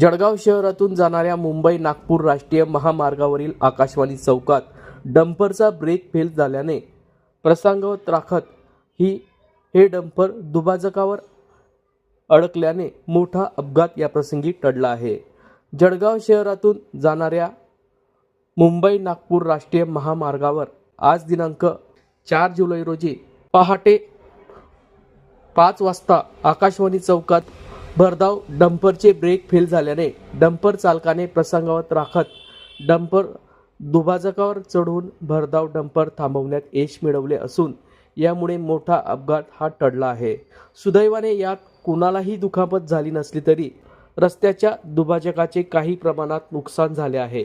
जळगाव शहरातून जाणाऱ्या मुंबई नागपूर राष्ट्रीय महामार्गावरील आकाशवाणी चौकात डंपरचा ब्रेक फेल झाल्याने प्रसंगावत राखत ही हे डंपर दुभाजकावर अडकल्याने मोठा अपघात या प्रसंगी टळला आहे. जळगाव शहरातून जाणाऱ्या मुंबई नागपूर राष्ट्रीय महामार्गावर आज दिनांक चार जुलै रोजी पहाटे पाच वाजता आकाशवाणी चौकात भरधाव डंपरचे ब्रेक फेल झाल्याने डंपर चालकाने प्रसंगावत राखत डंपर दुभाजकावर चढून भरधाव डंपर थांबवण्यात यश मिळवले असून यामुळे मोठा अपघात हा टळला आहे. सुदैवाने यात कुणालाही दुखापत झाली नसली तरी रस्त्याच्या दुभाजकाचे काही प्रमाणात नुकसान झाले आहे.